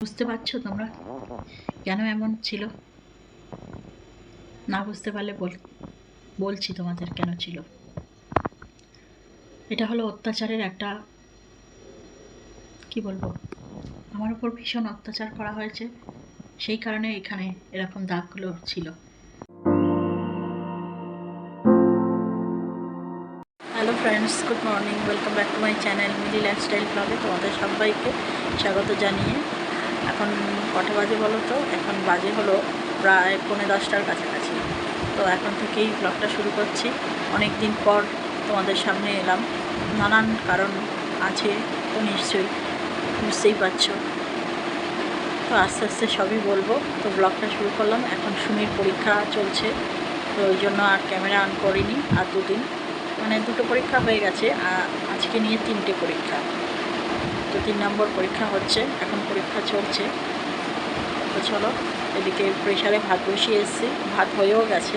বুঝতে পারছ তোমরা? কেন এমন ছিল? না বুঝতে পারলে বল, বলছি তোমাদের কেন ছিল। এটা হলো অত্যাচারের একটা, কি বলব? আমার উপর ভীষণ অত্যাচার করা হয়েছে। সেই কারণে এখানে এরকম দাগগুলো ছিল। Hello friends good morning welcome back to my channel Mili lifestyle ব্লগে তোমাদের সবাইকে স্বাগত জানিয়ে এখন কটা বাজে বলো তো? এখন বাজে হলো প্রায় পৌনে দশটার কাছাকাছি। তো এখন থেকেই ব্লগটা শুরু করছি। অনেক দিন পর তোমাদের সামনে এলাম। নানান কারণ আছে, তো নিশ্চয়ই বুঝতেই পারছ। তো আস্তে আস্তে সবই বলব। তো ব্লগটা শুরু করলাম। এখন সুমির পরীক্ষা চলছে। তো ওই জন্য আর ক্যামেরা অন করিনি। আর দুদিন। মানে দুটো পরীক্ষা হয়ে গেছে। আজকে নিয়ে তিনটে পরীক্ষা। তো তিন নম্বর পরীক্ষা হচ্ছে, এখন পরীক্ষা চলছে। তো চলো, এদিকে প্রেশারে ভাত বসিয়ে এসেছি, ভাত হয়েও গেছে।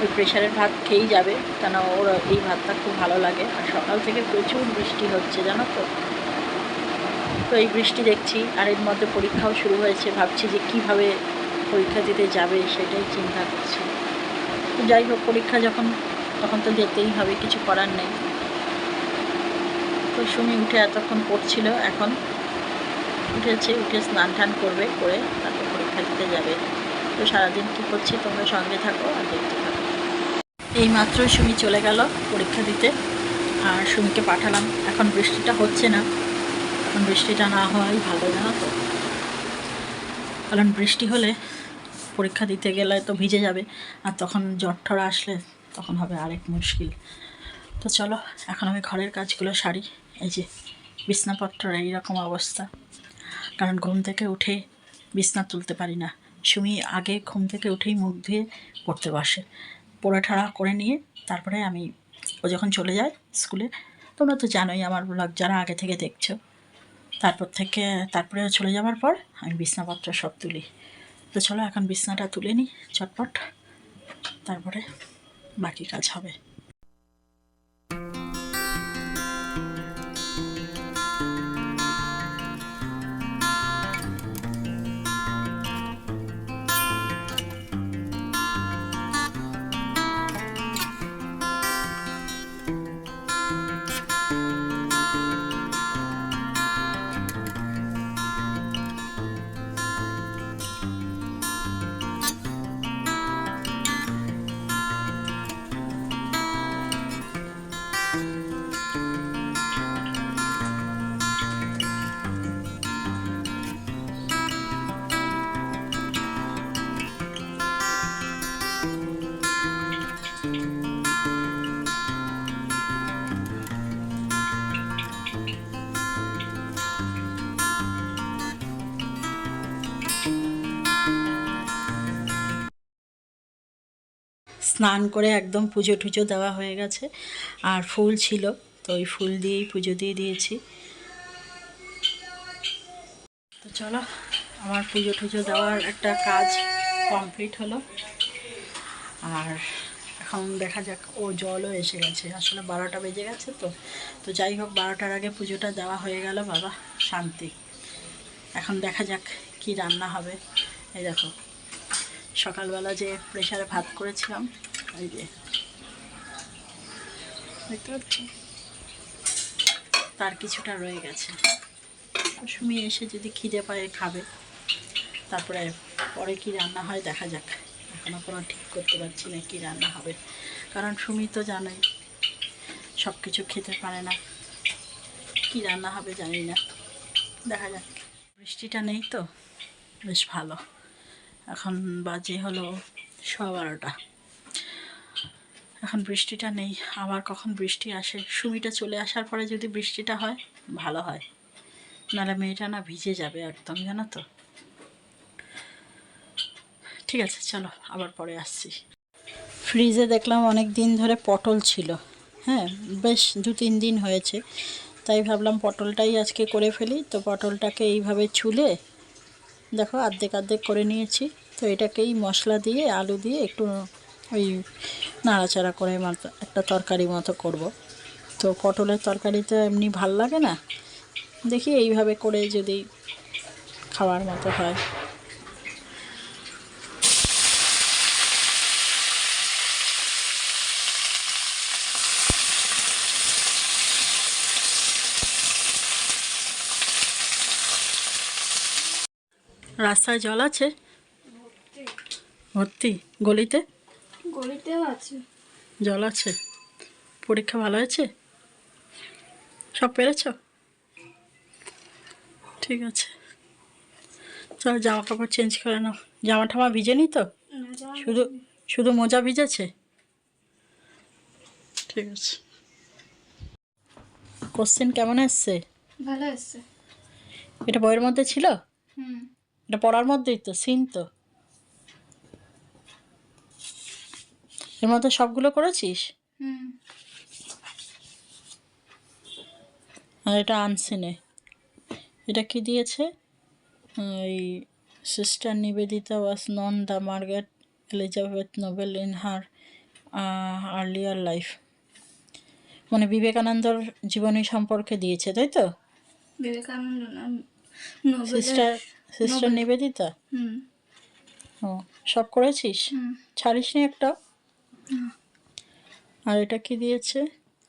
ওই প্রেশারের ভাত খেয়েই যাবে কেন ওর এই ভাতটা খুব ভালো লাগে। আর সকাল থেকে প্রচুর বৃষ্টি হচ্ছে, জানো তো? তো এই বৃষ্টি দেখছি, আর এর মধ্যে পরীক্ষাও শুরু হয়েছে, ভাবছি যে কীভাবে পরীক্ষা দিতে যাবে সেটাই চিন্তা করছি। যাই হোক, পরীক্ষা যখন, তখন তো যেতেই হবে, কিছু করার নেই। তো সুমি উঠে এতক্ষণ পড়ছিল, এখন উঠেছে, উঠে স্নান টান করবে, করে তারপর পরীক্ষা দিতে যাবে। তো সারাদিন কী করছি তোমরা সঙ্গে থাকো আর দেখতে থাকো। এই মাত্রই সুমি চলে গেল পরীক্ষা দিতে আর সুমিকে পাঠালাম। এখন বৃষ্টিটা হচ্ছে না। এখন বৃষ্টিটা না হওয়াই ভালো জানো তো। কারণ বৃষ্টি হলে পরীক্ষা দিতে গেলে তো ভিজে যাবে আর তখন জ্বর আসলে তখন হবে আরেক মুশকিল। তো চলো, এখন আমি ঘরের কাজগুলো সারি। এই যে বিছনাপত্র এইরকম অবস্থা। কারণ ঘুম থেকে উঠে বিছনা তুলতে পারি না। সুমি আগে ঘুম থেকে উঠেই মুখ ধুয়ে পড়তে বসে। পড়া ঠাড়া করে নিয়ে তারপরে আমি, ও যখন চলে যায় স্কুলে, তোমরা তো জানোই আমার ব্লগ যারা আগে থেকে দেখছ। তারপর থেকে, তারপরে চলে যাওয়ার পর আমি বিছনাপত্র সব তুলি। তো চলো এখন বিছনাটা তুলে নিই চটপট তারপরে বাকি কাজ হবে। স্নান করে একদম পুজো টুজো দেওয়া হয়ে গেছে। আর ফুল ছিল, তো ওই ফুল দিয়েই পুজো দিয়ে দিয়েছি। তো চলো, আমার পুজো টুজো দেওয়ার একটা কাজ কমপ্লিট হলো। আর এখন দেখা যাক, ও জলও এসে গেছে। আসলে বারোটা বেজে গেছে তো তো যাই হোক, বারোটার আগে পুজোটা দেওয়া হয়ে গেল, বাবা, শান্তি। এখন দেখা যাক কি রান্না হবে। এই দেখো সকালবেলা যে প্রেশারে ভাত করেছিলাম, এই যে। তার কিছুটা রয়ে গেছে। সুমি এসে যদি খিদে পায়, খাবে। তারপরে পরে কি রান্না হয় দেখা যাক। এখনও কোনো ঠিক করতে পারছি না কী রান্না হবে। কারণ সুমি তো জানোই সব কিছু খেতে পারে না। কি রান্না হবে জানি না। দেখা যাক। বৃষ্টিটা নেই তো? বেশ ভালো। এখন বাজে হলো সোয়া বারোটা। এখন বৃষ্টিটা নেই, আবার কখন বৃষ্টি আসে? সুমিটা চলে আসার পরে যদি বৃষ্টিটা হয়, ভালো হয়। নাহলে মেয়েটা না ভিজে যাবে একদম, জানো তো। ঠিক আছে, চলো, আবার পরে আসছি। ফ্রিজে দেখলাম অনেক দিন ধরে পটল ছিল। হ্যাঁ বেশ দু তিন দিন হয়েছে। তাই ভাবলাম পটলটাই আজকে করে ফেলি। তো পটলটাকে এইভাবে ছুলে দেখো, আর্ধেক আর্ধেক করে নিয়েছি। তো এটাকেই মশলা দিয়ে, আলু দিয়ে একটু ওই নাড়াচাড়া করে একটা তরকারি মতো করব। তো পটলের তরকারি তো এমনি ভালো লাগে না? দেখি এইভাবে করে যদি খাওয়ার মতো হয়। রাস্তায় জল আছে? ভর্তি। গলিতে? গলিতেও আছে। জল আছে। পরীক্ষা ভালো হয়েছে? সব পেরেছ? ঠিক আছে। চল জামা কাপড় চেঞ্জ করে নাও। জামা ঠামা ভিজে ভিজেনি তো? শুধু শুধু মোজা ভিজেছে? ঠিক আছে। কোশ্চেন কেমন এসছে? ভালো এসছে। এটা বইয়ের মধ্যে ছিল? হুম। এটা পড়ার মধ্যেই তো সিন তো। এর মধ্যে সবগুলো করেছিস? আর এটা আনসিনে এটা কি দিয়েছে? এই sister Nivedita was none the Margaret Elizabeth Noble in her earlier life মানে বিবেকানন্দর জীবনী সম্পর্কে দিয়েছে তাই তো? Vivekananda sister sister Nivedita hmm. ও সব করেছিস? হুম। ছাড়িস নি। একটা আর এটা কি দিয়েছে?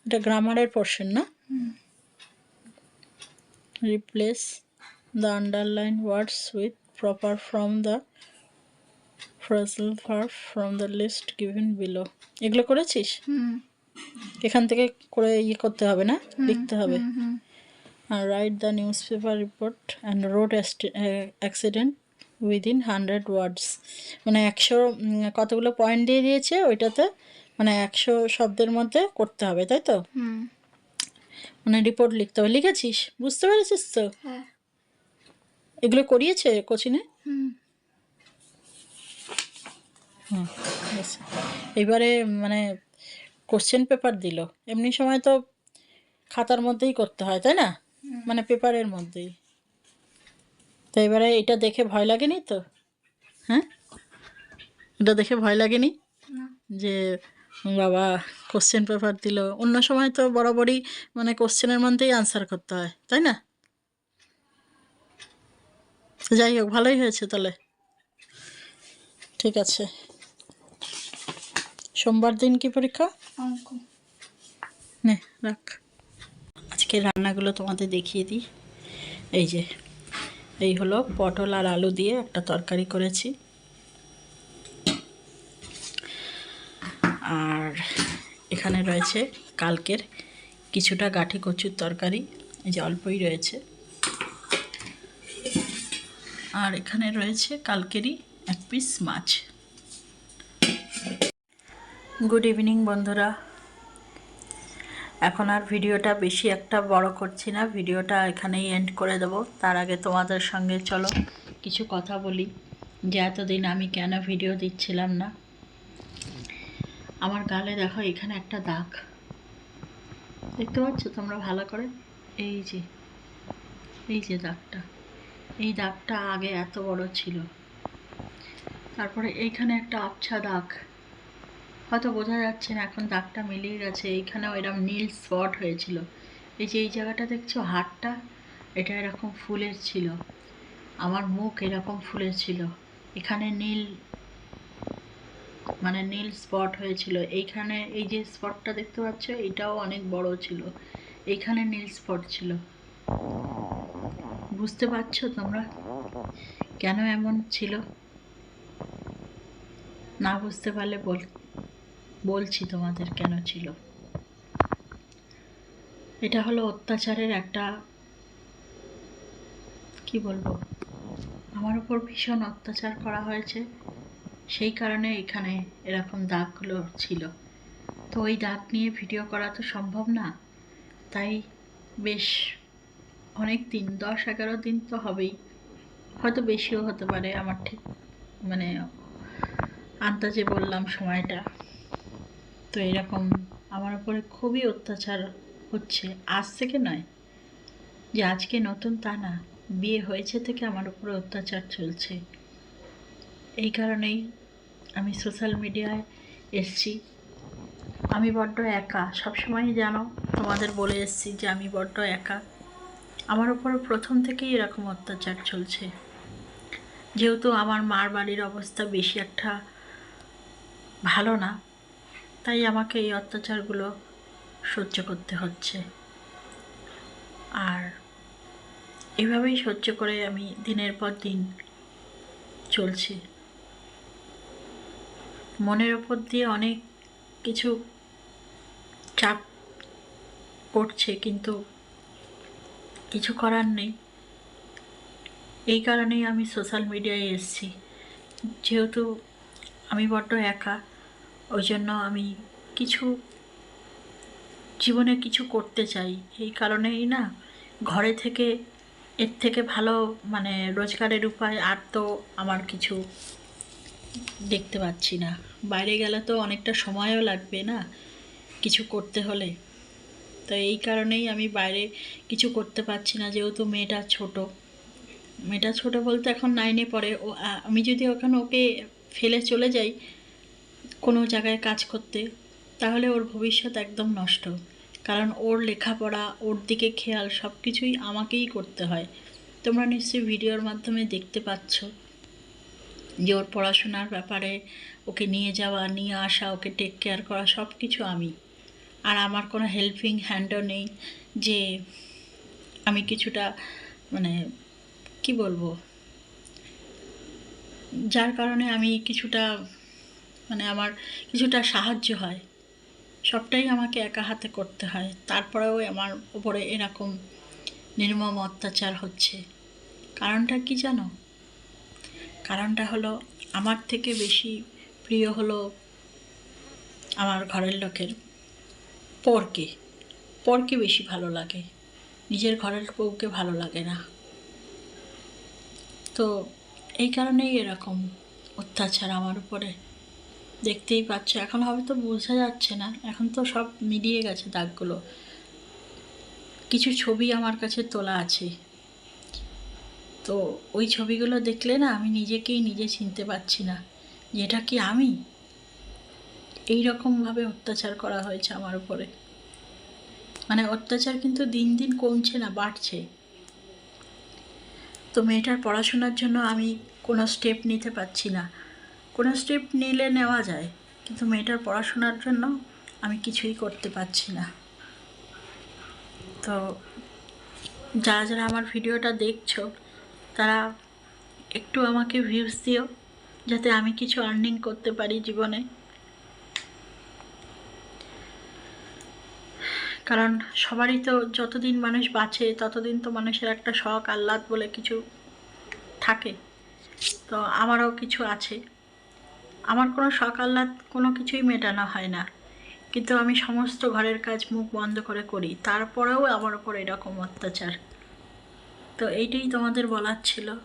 এটা গ্রামারের পোর্শন না? Replace the underline words with proper from the phrasal verb from the list given below এগুলো করেছিস? এখান থেকে করে ইয়ে করতে হবে না? লিখতে হবে। Write the newspaper report and road accident within hundred words মানে একশো কতগুলো পয়েন্ট দিয়ে দিয়েছে ওইটাতে মানে একশো শব্দের মধ্যে করতে হবে তাই তো? হুম। মানে রিপোর্ট লিখতে হবে। লিখেছিস? বুঝতে পেরেছিস তো? হ্যাঁ। এগুলো করিয়েছে কোচিনে? হুম। হুম এবারে মানে কোশ্চেন পেপার দিল। এমনি সময় তো খাতার মধ্যেই করতে হয় তাই না? মানে পেপারের মধ্যেই। তো এবারে এটা দেখে ভয় লাগেনি তো? হ্যাঁ? এটা দেখে ভয় লাগেনি? যে বাবা কোশ্চেন পেপার দিল। অন্য সময় তো বরাবরই মানে কোশ্চেনের মধ্যেই আনসার করতে হয় তাই না? যাই হোক ভালোই হয়েছে তাহলে। ঠিক আছে। সোমবার দিন কি পরীক্ষা? নে রাখ। আজকে রান্নাগুলো তোমাদের দেখিয়ে দিই। এই যে, এই হলো পটল আর আলু দিয়ে একটা তরকারি করেছি। আর এখানে রয়েছে কালকের কিছুটা গাঠি কচুর তরকারি, এই যে অল্পই রয়েছে। আর এখানে রয়েছে কালকেরই এক পিস মাছ। গুড ইভিনিং বন্ধুরা। এখন আর ভিডিওটা বেশি একটা বড় করছি না, ভিডিওটা এখানেই এন্ড করে দেবো। তার আগে তোমাদের সঙ্গে চলো, কিছু কথা বলি। যে এতদিন আমি কেন ভিডিও দিচ্ছিলাম না? আমার গালে দেখো, এখানে একটা দাগ। দেখতে পাচ্ছ তোমরা ভালো করে? এই যে এই যে দাগটা। এই দাগটা আগে এত বড় ছিল। তারপরে এইখানে একটা আবছা দাগ। হয়তো বোঝা যাচ্ছে না, এখন দাগটা মিলিয়ে গেছে। এইখানেও এরকম নীল স্পট হয়েছিল। এই যে এই জায়গাটা দেখছ হাড়টা এটা এরকম ফুলের ছিল। আমার মুখ এরকম ফুলের ছিল। এখানে নীল মানে নীল স্পট হয়েছিল। এইখানে এই যে স্পটটা দেখতে পাচ্ছ, এটাও অনেক বড় ছিল। এইখানে নীল স্পট ছিল। বুঝতে পারছ তোমরা কেন এমন ছিল? না বুঝতে পারলে বল। বলছি তোমাদের কেন ছিল? এটা হলো অত্যাচারের একটা, কি বলব? আমার উপর ভীষণ অত্যাচার করা হয়েছে। সেই কারণে এখানে এরকম দাগগুলো ছিল। তো ওই দাগ নিয়ে ভিডিও করা তো সম্ভব না। তাই বেশ অনেক দিন, দশ এগারো দিন তো হবেই। হয়তো বেশিও হতে পারে আমার ঠিক মানে আন্দাজে বললাম সময়টা। তো এরকম আমার উপরে খুবই অত্যাচার হচ্ছে। আজ থেকে নয়, যে আজকে নতুন তা না, বিয়ে হয়েছে থেকে আমার উপরে অত্যাচার চলছে। এই কারণেই আমি সোশ্যাল মিডিয়ায় এসছি। আমি বড্ড একা। সবসময়ই জানো, তোমাদের বলে এসছি যে আমি বড্ড একা। আমার উপর প্রথম থেকেই এরকম অত্যাচার চলছে। যেহেতু আমার মার বাড়ির অবস্থা বেশি একটা ভালো না তাই আমাকে এই অত্যাচারগুলো সহ্য করতে হচ্ছে। আর এভাবেই সহ্য করে আমি দিনের পর দিন চলছি। মনের ওপর দিয়ে অনেক কিছু চাপ পড়ছে, কিন্তু কিছু করার নেই। এই কারণেই আমি সোশ্যাল মিডিয়ায় এসেছি। যেহেতু আমি বড্ড একা ওই জন্য আমি কিছু, জীবনে কিছু করতে চাই। এই কারণেই না, ঘরে থেকে, এর থেকে ভালো মানে রোজগারের উপায় আর তো আমার কিছু দেখতে পাচ্ছি না। বাইরে গেলে তো অনেকটা সময়ও লাগবে না কিছু করতে হলে। তো এই কারণেই আমি বাইরে কিছু করতে পারছি না, যেহেতু মেয়েটা ছোট। মেয়েটা ছোট বলতে এখন নাইনে পড়ে। ও আমি যদি ওখানে ওকে ফেলে চলে যাই কোনো জায়গায় কাজ করতে, তাহলে ওর ভবিষ্যৎ একদম নষ্ট। কারণ ওর লেখাপড়া, ওর দিকে খেয়াল সব কিছুই আমাকেই করতে হয়। তোমরা নিশ্চয়ই ভিডিওর মাধ্যমে দেখতে পাচ্ছ যে ওর পড়াশোনার ব্যাপারে ওকে নিয়ে যাওয়া, নিয়ে আসা, ওকে টেক কেয়ার করা সব কিছু আমি। আর আমার কোনো হেল্পিং হ্যান্ডও নেই যে আমি কিছুটা মানে কি বলব? যার কারণে আমি কিছুটা মানে আমার কিছুটা সাহায্য হয়। সবটাই আমাকে একা হাতে করতে হয়। তারপরেও আমার উপরে এরকম নির্মম অত্যাচার হচ্ছে। কারণটা কি জানো? কারণটা হলো, আমার থেকে বেশি প্রিয় হলো আমার ঘরের লোকের পরকে। পরকে বেশি ভালো লাগে। নিজের ঘরের বউকে ভালো লাগে না। তো এই কারণেই এরকম অত্যাচার আমার উপরে। দেখতেই পাচ্ছ। এখন হয়তো বোঝা যাচ্ছে না। এখন তো সব মিলিয়ে গেছে দাগগুলো। কিছু ছবি আমার কাছে তোলা আছে। তো ওই ছবিগুলো দেখলে না আমি নিজেকেই নিজে চিনতে পারছি না। যে এটা কি আমি? এই রকমভাবে অত্যাচার করা হয়েছে আমার উপরে। মানে অত্যাচার কিন্তু দিন দিন কমছে না, বাড়ছে। তো মেয়েটার পড়াশোনার জন্য আমি কোনো স্টেপ নিতে পারছি না। কোনো স্টেপ নিলে নেওয়া যায়, কিন্তু মেয়েটার পড়াশোনার জন্য আমি কিছুই করতে পারছি না। তো যারা যারা আমার ভিডিওটা দেখছ, তারা একটু আমাকে ভিউজ দিও, যাতে আমি কিছু আর্নিং করতে পারি জীবনে। কারণ সবারই তো যতদিন মানুষ বাঁচে, ততদিন তো মানুষের একটা শখ, আহ্লাদ বলে কিছু থাকে। তো আমারও কিছু আছে। আমার কোনো আহ্লাদ কোনো কিছুই মেটানো হয় না। কিন্তু আমি সমস্ত ঘরের কাজ মুখ বন্ধ করে করি। তারপরেও আমার ওপর এরকম অত্যাচার। তো এইটাই তোমাদের বলার ছিল।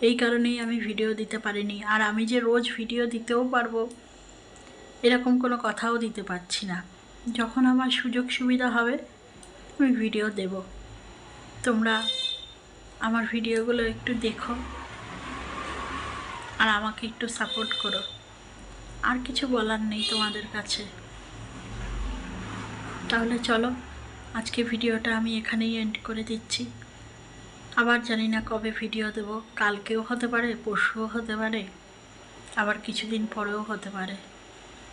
এই কারণেই আমি ভিডিও দিতে পারিনি। আর আমি যে রোজ ভিডিও দিতেও পারব, এরকম কোনো কথাও দিতে পারছি না। যখন আমার সুযোগ সুবিধা হবে, আমি ভিডিও দেব। তোমরা আমার ভিডিওগুলো একটু দেখো। আর আমাকে একটু সাপোর্ট করো। আর কিছু বলার নেই তোমাদের কাছে। তাহলে চলো, আজকে ভিডিওটা আমি এখানেই এন্ড করে দিচ্ছি। আবার জানি না কবে ভিডিও দেব, কালকেও হতে পারে, পরশুও হতে পারে, আবার কিছুদিন পরেও হতে পারে।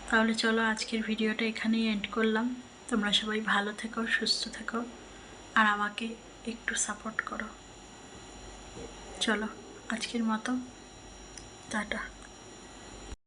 তাহলে চলো আজকের ভিডিওটা এখানেই এন্ড করলাম। তোমরা সবাই ভালো থেকো, সুস্থ থেকো, আর আমাকে একটু সাপোর্ট করো। চলো, আজকের মতো। 咋的